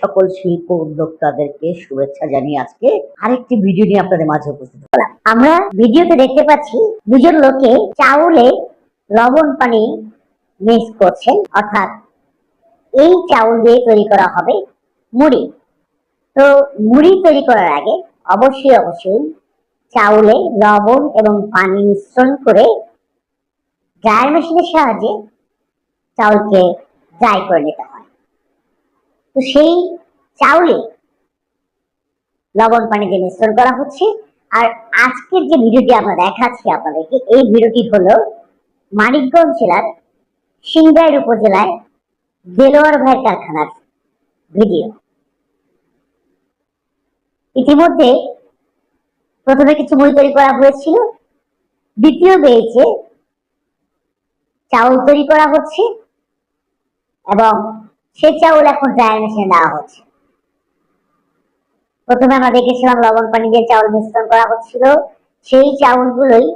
সকল শিল্প উদ্যোক্তাদেরকে শুভেচ্ছা জানিয়ে আজকে আরেকটি ভিডিও নিয়ে আপনাদের মাঝে উপস্থিত হলাম। আমরা ভিডিওতে দেখতে পাচ্ছি দুজন লোকে চাউলে লবণ পানি মিক্স করছেন, অর্থাৎ এই চাউল দিয়ে তৈরি করা হবে মুড়ি। তো মুড়ি তৈরি করার আগে অবশ্যই অবশ্যই চাউলে লবণ এবং পানি মিশ্রণ করে ড্রায়ার মেশিনের সাহায্যে চাউলকে ড্রাই করে নিতে হয়। তো সেই চাউলে লবণ পানি দিয়ে মিশ্রণ করা হচ্ছে। আর আজকের যে ভিডিওটি আমরা দেখাচ্ছি আপনাদেরকে, এই ভিডিওটি হলো মানিকগঞ্জ জেলার সিংগাইর উপজেলায় দেলোয়ার ভাইয়ের কারখানার ভিডিও। ইতিমধ্যে প্রথমে কিছু মুড়ি তৈরি করা হয়েছিল। দ্বিতীয় বেয়েছে চাউল তৈরি করা হচ্ছে এবং সে চাউল এখন ড্রায়ার মেশিনে দেওয়া হচ্ছে। প্রথমে আমরা দেখেছিলাম লবণ পানি দিয়ে চাউল মিশ্রণ করা হচ্ছিল। সেই চাউলগুলোই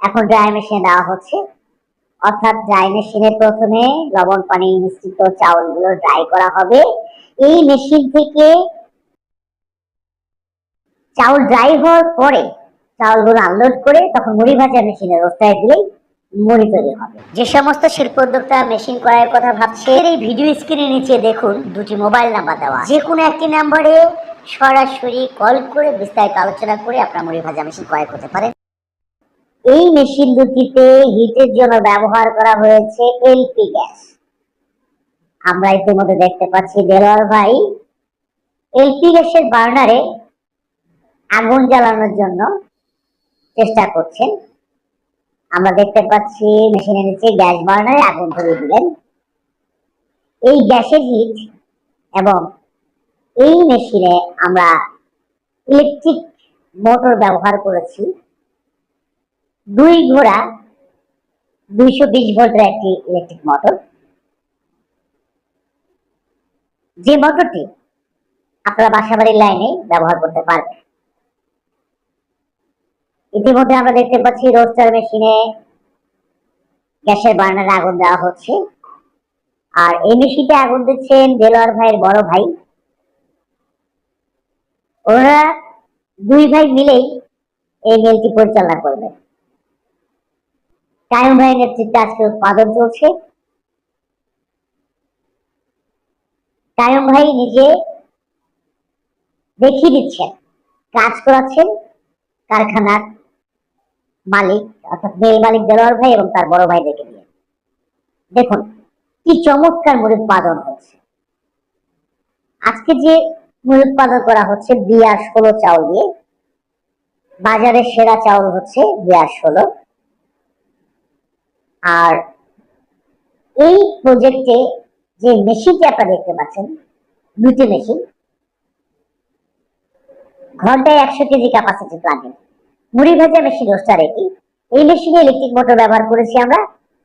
এখন ড্রাই মেশিনে দেওয়া হচ্ছে। অর্থাৎ ড্রাই মেশিনে প্রথমে লবণ পানি মিশ্রিত চাউলগুলো ড্রাই করা হবে। এই মেশিন থেকে চাউল ড্রাই হওয়ার পরে চাউলগুলো আনলোড করে তখন মুড়ি ভাজা মেশিনে রোস্টায় দিলেই মুড়ি তৈরি হবে। যে সমস্ত শিল্প উদ্যোক্তা মেশিন করার কথা ভাবছে এই ভিডিও স্ক্রিনে নিচে দেখুন দুটি মোবাইল নাম্বার দেওয়া। যে কোনো একটি নাম্বারে সরাসরি কল করে বিস্তারিত আলোচনা করে আপনার মুড়ি ভাজা মেশিন ক্রয় করতে পারেন। এই মেশিন দুটিতে হিটের জন্য ব্যবহার করা হয়েছে এলপি গ্যাস আমরা ইতিমধ্যে দেখতে পাচ্ছি দেলোয়ার ভাই এলপি গ্যাসের বার্নারে আগুন জ্বালানোর জন্য চেষ্টা করছেন। আমরা দেখতে পাচ্ছি মেশিনের নিচে গ্যাস বার্নারে আগুন ধরিয়ে দিলেন। এই গ্যাসের হিট এবং এই মেশিনে আমরা ইলেকট্রিক মোটর ব্যবহার করেছি। দুই ঘোড়া দুইশো বিশ ভোল্টের একটি ইলেকট্রিক মোটর যে মোটরটি আপনারা বাসাবাড়ির লাইনে ব্যবহার করতে পারবেন। ইতিমধ্যে আমরা দেখতে পাচ্ছি রোস্টার মেশিনে গ্যাসের বার্নারে আগুন দেওয়া হচ্ছে। আর এই মেশিনটা আগুন দিচ্ছেন দেলোয়ার ভাইয়ের বড় ভাই। ওরা দুই ভাই মিলেই এই মিলটি পরিচালনা করবে। কায়ুম ভাইয়ের নেতৃত্বে আজকে উৎপাদন চলছে। কায়ুম ভাই নিজে দেখিয়ে দিচ্ছেন, কাজ করাচ্ছেন কারখানার মালিক, অর্থাৎ মেল মালিক দেলোয়ার ভাই এবং তার বড় ভাই দেখে নিয়ে। দেখুন, কি চমৎকার মুড়ি উৎপাদন হচ্ছে। আজকে যে মুড়ি উৎপাদন করা হচ্ছে বিয়ার ষোলো চাউল দিয়ে। বাজারের সেরা চাউল হচ্ছে বিয়ার ষোলো। আর এই প্রজেক্টে যে মেশিনটি আপনারা দেখতে পাচ্ছেন দুটি মেশিন ঘন্টায় একশো কেজি ক্যাপাসিটি প্লাগিং মুড়ি ভাজা মেশিন রোস্টার এটি এই মেশিনে ইলেকট্রিক মোটর ব্যবহার করেছি আমরা।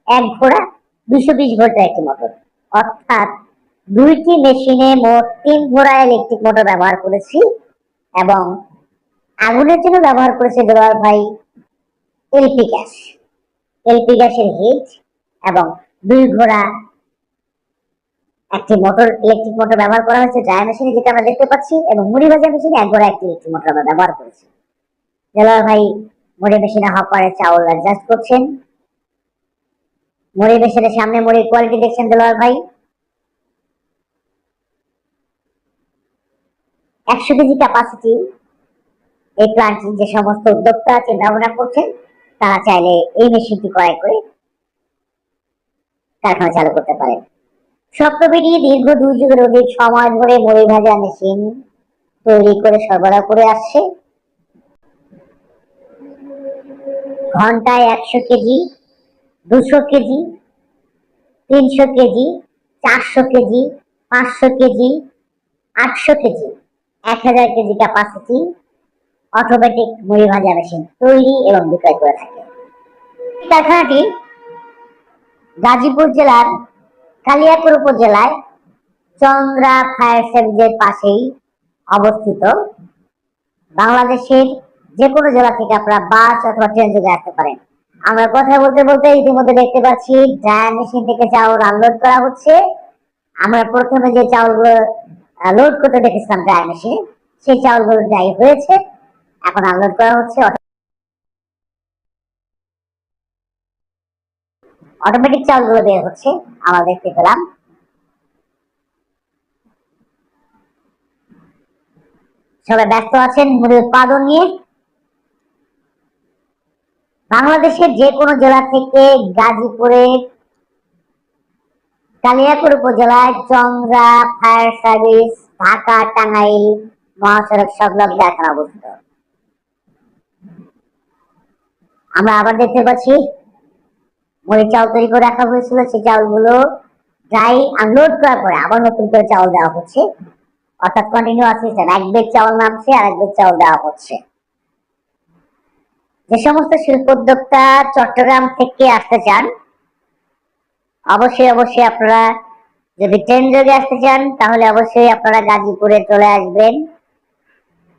এক ঘোড়া দুশো বিশ ভোল্টের একটি মোটর অর্থাৎ দুইটি মেশিনে মোট তিন ঘোড়া ইলেকট্রিক মোটর ব্যবহার করেছি এবং আগুনের জন্য ব্যবহার করেছে দেওয়ার ভাই এলপি গ্যাস এলপি গ্যাসের হিট এবং দুই ঘোড়া একটি মোটর ইলেকট্রিক মোটর ব্যবহার করা হয়েছে ড্রাই মেশিনে যেটা আমরা দেখতে পাচ্ছি এবং মুড়ি ভাজা মেশিনে এক ঘোড়া একটি ইলেকট্রিক মোটর আমরা ব্যবহার করেছি। দেলোয়ার ভাই মুড়ি মেশিনে হপারে চাউল অ্যাডজাস্ট করছেন। মুড়ি মেশিনের সামনে মুড়ির কোয়ালিটি দেখছেন দেলোয়ার ভাই। একশো কেজি ক্যাপাসিটি এই প্লান্টটি যে সমস্ত উদ্যোক্তা চিন্তা ভাবনা করছেন, তারা চাইলে এই মেশিনটি ক্রয় করে কারখানা চালু করতে পারেন। সপ্তবেদী দীর্ঘ দুই যুগের অধিক সময় ধরে মুড়ি ভাজা মেশিন তৈরি করে সরবরাহ করে আসছে। ঘন্টায় একশো কেজি, দুশো কেজি, তিনশো কেজি, চারশো কেজি, পাঁচশো কেজি, আটশো কেজি। এক হাজার কেজি ক্যাপাসিটি অটোমেটিক মুড়ি ভাজা মেশিন তৈরি এবং বিক্রয় করে থাকে। কারখানাটি গাজীপুর জেলার কালিয়াপুর উপজেলায় চন্দ্রা ফায়ার সার্ভিসের পাশেই অবস্থিত। বাংলাদেশের যে কোনো জেলা থেকে আপনারা বাস অথবা ট্রেন যোগে আসতে পারেন। আমরা কথা বলতে বলতে ইতিমধ্যে দেখতে পাচ্ছি ড্রায়ার মেশিন থেকে চাউল আনলোড করা হচ্ছে। আমরা প্রথমে যে চাউলগুলো লোড করতে দেখেছিলাম ড্রাই মেশিনে সেই চাউলগুলো ড্রাই হয়েছে। এখন আনলোড করা হচ্ছে অটোমেটিক চাউলগুলো বের হচ্ছে, আমরা দেখতে পেলাম। সবাই ব্যস্ত আছেন মুড়ি উৎপাদন নিয়ে। বাংলাদেশের যে কোনো জেলা থেকে গাজীপুরে কালিয়াকুর উপজেলায় চংরা ফায়ার সার্ভিস, ঢাকা, টাঙ্গাইল মহাসড়ক সংলগ্ন এখন অবস্থিত। আমরা আবার দেখতে পাচ্ছি মুড়ি চাউল তৈরি করে রাখা হয়েছিল, সেই চাউলগুলো ড্রাই আনলোড করার পরে আবার নতুন করে চাউল দেওয়া হচ্ছে। অর্থাৎ কন্টিনিউ সিস্টেম এক বেগ চাউল নামছে, আর এক বেগ চাউল দেওয়া হচ্ছে। যে সমস্ত শিল্পোদ্যোক্তা চট্টগ্রাম থেকে আসতে চান অবশ্যই অবশ্যই আপনারা যদি ট্রেন যোগে আসতে চান, তাহলে অবশ্যই আপনারা গাজীপুরে চলে আসবেন।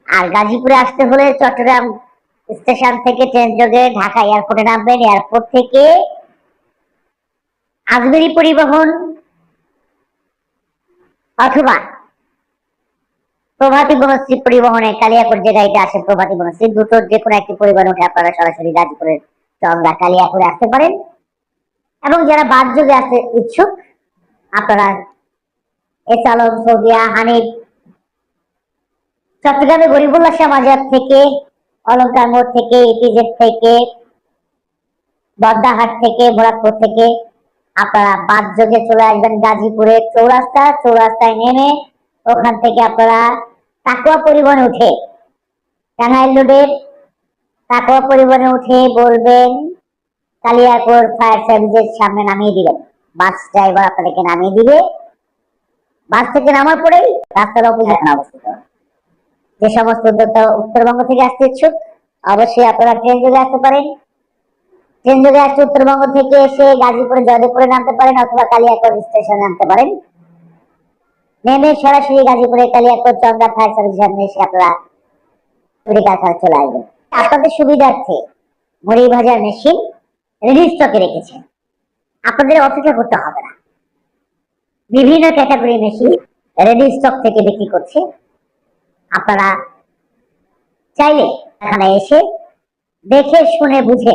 আর গাজীপুরে আসতে হলে চট্টগ্রাম স্টেশন থেকে ট্রেন যোগে ঢাকা এয়ারপোর্টে নামবেন। এয়ারপোর্ট থেকে আজমেরি পরিবহন অথবা প্রভাতী বনশ্রী পরিবহনে কালিয়াপুর যে গাড়িটা আছে, প্রভাতী বনশ্রী দুটোর যে কোনো একটি পরিবহন উঠে আপনারা সরাসরি গাজীপুরের চন্দ্রা কালিয়াপুরে আসতে পারেন। এবং যারা বাদ যোগে আসতে ইচ্ছুক, আপনারা এস আলম সৌদিয়া, হানিফ চট্টগ্রামে গরিবুল্লাহ শাহ থেকে অলঙ্কার মোড় থেকে, ইপিজেড থেকে বদ্দাহাট থেকে, মোরাদপুর থেকে আপনারা বাদ যোগে চলে আসবেন গাজীপুরের চৌরাস্তা। চৌরাস্তায় নেমে ওখান থেকে আপনারা তাকুয়া পরিবহনে উঠে টাঙ্গাইল রোডের তাকুয়া পরিবহনে উঠে বলবেন কালিয়াকোর ফায়ার সার্ভিসের সামনে নামিয়ে দিবেন বাস ড্রাইভার আপনাদেরকে নামিয়ে দিবে। বাস থেকে নামার পরেই রাস্তার অপোজিট অবস্থিত। যে সমস্ত উদ্যোক্তা উত্তরবঙ্গ থেকে আসতে ইচ্ছুক, অবশ্যই আপনারা ট্রেন যোগে আসতে পারেন। ট্রেন যোগে আসতে উত্তরবঙ্গ থেকে এসে গাজীপুরে, জয়দেবপুরে নামতে পারেন অথবা কালিয়াকোর স্টেশনে নামতে পারেন। নেমে সরাসরি গাজীপুরে কালিয়াকোর চন্দ্রা ফায়ার সার্ভিস সামনে এসে আপনারা মুড়ি কারখানা চলে আসবেন। আপনাদের সুবিধার্থে মুড়ি ভাজার মেশিন স্টকে রেখেছে। আপনাদের অপেক্ষা করতে হবে না। বিভিন্ন ক্যাটাগরি মেশিন রেডি স্টক থেকে বিক্রি করছে। আপনারা চাইলে এখানে এসে দেখে, শুনে, বুঝে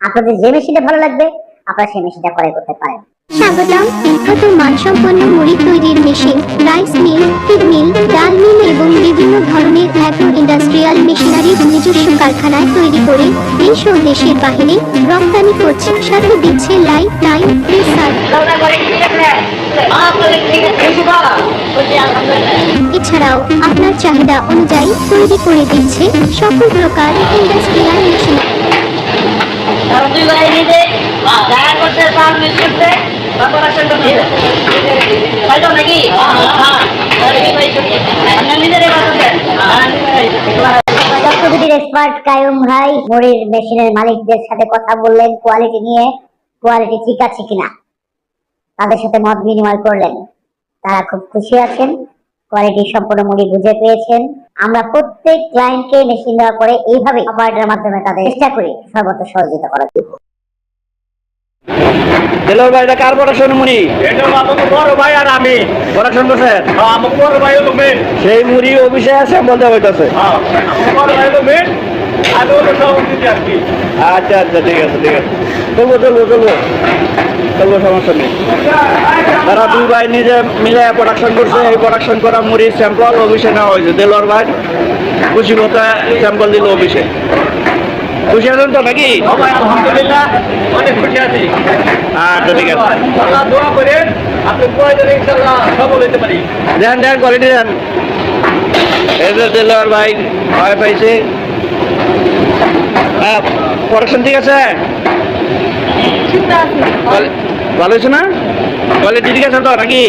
আপনাদের যে মেশিনটা ভালো লাগবে, আপনারা সেই মেশিনটা ক্রয় করতে পারেন। স্বাগতম, বিখ্যাত মানসম্পন্ন মুড়ি তৈরির machine, rice mill feed mill dal mill বিভিন্ন ধরনের অ্যাগ্রো ইন্ডাস্ট্রিয়াল মেশিনারি নিজস্ব কারখানায় তৈরি করে দেশ ও দেশের বাহিরে রপ্তানি করছে। সাথে দিচ্ছে লাইফ লাইন এছাড়াও আপনার চাহিদা অনুযায়ী তৈরি করে দিচ্ছে সকল প্রকার ইন্ডাস্ট্রিয়াল মুড়ির মেশিনের মালিকদের সাথে কথা বললেন কোয়ালিটি নিয়ে কোয়ালিটি ঠিক আছে কিনা? তাদের সাথে মত বিনিময় করলেন। তারা খুব খুশি আছেন কোয়ালিটি সম্পূর্ণ মুড়ি বুঝে পেয়েছেন। আমরা প্রত্যেক ক্লায়েন্টকে মেশিন দেওয়ার পরে এইভাবে অপারেটরের মাধ্যমে তাদের চেষ্টা করি সর্বত্র সহযোগিতা করার দেলোর ভাই এটা কার প্রোডাকশন মুড়ি? এটা বড় ভাই আর আমি। প্রোডাকশন করছেন? হ্যাঁ, বড় ভাই হলো মেন সেই মুড়ি অফিসে আছে বলতে হইতেছে। হ্যাঁ, বড় ভাই হলো মেন আচ্ছা আচ্ছা ঠিক আছে ঠিক আছে। চলবো চলবো চলবো। চলবো সমস্যা নেই। তারা দুই ভাই নিজে মিলে প্রোডাকশন করছে এই প্রোডাকশন করা মুড়ির স্যাম্পল অফিসে নেওয়া হয়েছে। দেলোর ভাই খুশি মতো স্যাম্পল দিল অফিসে। খুশি আছেন তো নাকি? আলহামদুলিল্লাহ অনেক খুশি আছি। আচ্ছা ঠিক আছে। দোয়া করেন আপনি প্রয়োজনে ইনশাল্লাহ সফল হতে পারি। দেন দেন কোয়ালিটি দেন। ভাই ভয় পাইছে। হ্যাঁ প্রোডাকশন ঠিক আছে? ভালো হয়েছে না? কোয়ালিটি ঠিক আছে তো নাকি?